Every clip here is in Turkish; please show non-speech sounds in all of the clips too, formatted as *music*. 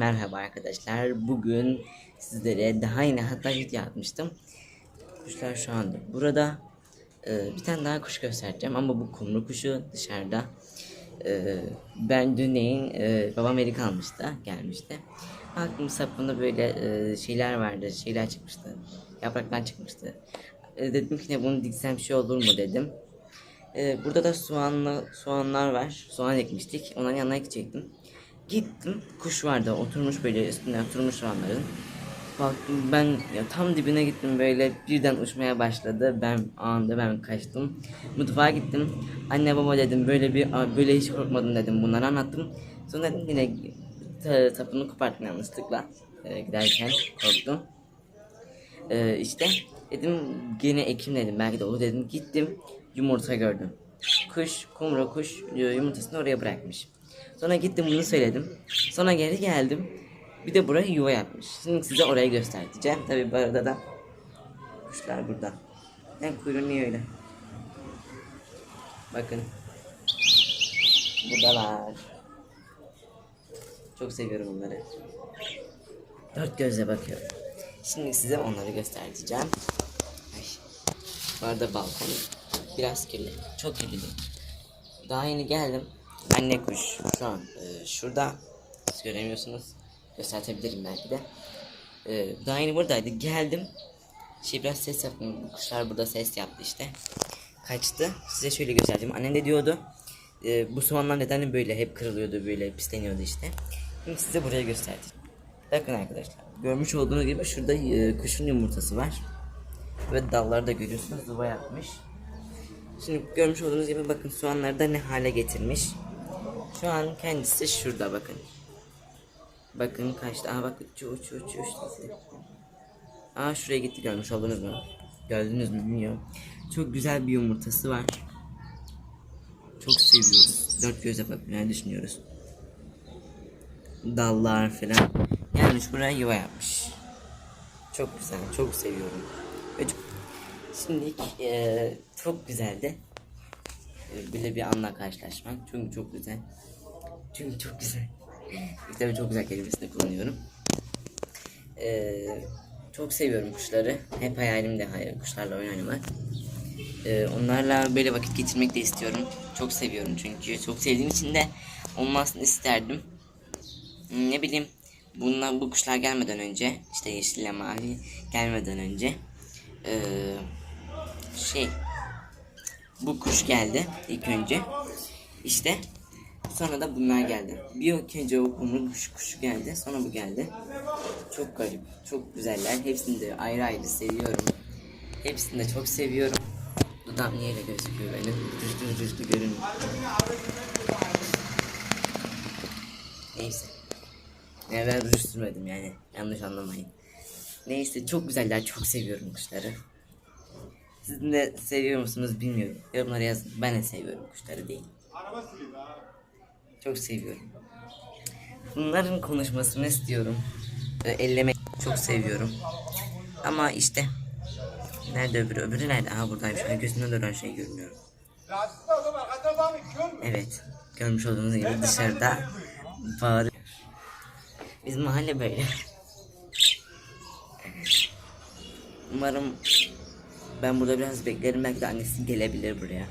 merhaba arkadaşlar. Bugün sizlere daha yeni hatta video atmıştım. Kuşlar şu anda burada. Ee, bir tane daha kuş göstereceğim ama bu kumru kuşu dışarıda. Ee, ben dün e, babam erik almıştı, gelmişti. Baktım sapında böyle e, şeyler vardı, şeyler çıkmıştı. Yapraktan çıkmıştı. E, dedim ki ne bunu diksem şey olur mu dedim. Ee, burada da soğanlı soğanlar var. Soğan ekmiştik. Onların yanına gidecektim. Gittim. Kuş vardı. Oturmuş böyle üstüne oturmuş soğanların. Baktım ben ya tam dibine gittim böyle birden uçmaya başladı. Ben anında ben kaçtım. Mutfağa gittim. Anne baba dedim böyle bir böyle hiç korkmadım dedim. Bunları anlattım. Sonra dedim yine ta- tapını koparttım yanlışlıkla. Ee, giderken korktum. Ee, işte dedim gene ekim dedim belki de olur dedim gittim yumurta gördüm. Kuş kumru kuş e, yumurtasını oraya bırakmış. Sonra gittim bunu söyledim. Sonra geri geldim. Bir de buraya yuva yapmış. Şimdi size orayı göstereceğim. Tabi bu arada da kuşlar burada. Hem kuyruğu niye öyle? Bakın. Buradalar. Çok seviyorum onları. Dört gözle bakıyorum. Şimdi size onları göstereceğim. Ay. Bu arada balkon biraz kirli. Çok kirli. Daha yeni geldim. Anne kuş şu an e, şurada. Siz göremiyorsunuz. Göstertebilirim belki de. E, daha yeni buradaydı. Geldim. Şey biraz ses yaptım. Kuşlar burada ses yaptı işte. Kaçtı. Size şöyle göstereceğim. Annem de diyordu. e, bu soğanlar neden böyle hep kırılıyordu böyle pisleniyordu işte. Şimdi size buraya göstereceğim. Bakın arkadaşlar. Görmüş olduğunuz gibi şurada e, kuşun yumurtası var. Ve dalları da görüyorsunuz yuva yapmış. Şimdi görmüş olduğunuz gibi bakın soğanları da ne hale getirmiş. Şu an kendisi şurada bakın. Bakın kaçtı. Aa bak uçuyor uçuyor uçuyor işte. Aa şuraya gitti görmüş oldunuz mu? Gördünüz mü bilmiyorum. Çok güzel bir yumurtası var. Çok seviyoruz. Dört bakın ne düşünüyoruz. Dallar falan. Gelmiş buraya yuva yapmış. Çok güzel, çok seviyorum. Şimdi eee, çok güzeldi. Böyle bir anla karşılaşmak. Çünkü çok güzel. Çünkü çok güzel. *laughs* İşte çok güzel kelimesini kullanıyorum. Eee, çok seviyorum kuşları. Hep hayalim de hayal kuşlarla oynamak. Eee, onlarla böyle vakit geçirmek de istiyorum. Çok seviyorum çünkü. Çok sevdiğim için de olmasını isterdim. Ne bileyim bunlar bu kuşlar gelmeden önce işte yeşille mavi gelmeden önce eee, şey bu kuş geldi ilk önce. İşte sonra da bunlar geldi. Bir önce o kumru kuş kuşu geldi. Sonra bu geldi. Çok garip çok güzeller. Hepsini de ayrı ayrı seviyorum. Hepsini de çok seviyorum. Dudağım niye öyle gözüküyor benim? Rüzlü rüzlü görünüyor neyse. Ya ben sürmedim yani. Yanlış anlamayın. Neyse çok güzeller. Çok seviyorum kuşları. Siz de seviyor musunuz bilmiyorum. Yorumlara yazın. Ben de seviyorum kuşları değil. Çok seviyorum. Bunların konuşmasını istiyorum. Ellemek çok seviyorum. Ama işte Nerede öbürü? Öbürü nerede? Aha buradaymış. Şöyle gözüne dönen şey görünüyor. Evet. Görmüş olduğunuz gibi dışarıda bağırıyor. Biz mahalle böyle. Umarım ben burada biraz beklerim belki de annesi gelebilir buraya.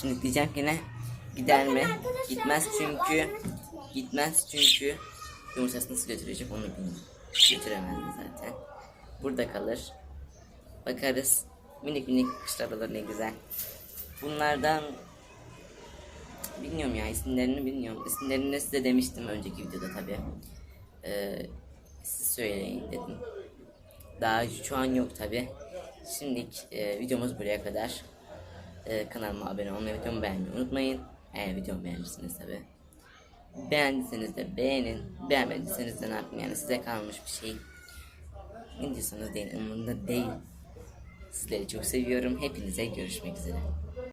Şimdi diyeceğim ki ne? Gider mi? Gitmez çünkü gitmez çünkü yumurtasını nasıl götürecek onu bilmiyorum. Götüremez zaten. Burada kalır. Bakarız. Minik minik kuşlar olur ne güzel. Bunlardan Bilmiyorum ya isimlerini bilmiyorum. İsimlerini de size demiştim önceki videoda tabi. Ee, siz söyleyin dedim. Daha şu an yok tabi. Şimdilik e, videomuz buraya kadar. Ee, kanalıma abone olmayı, videomu beğenmeyi unutmayın. Eğer videomu beğenmişsiniz tabi. Beğendiyseniz de beğenin. Beğenmediyseniz de ne yapayım yani size kalmış bir şey. Ne diyorsanız deyin umurumda değil. Sizleri çok seviyorum. Hepinize görüşmek üzere.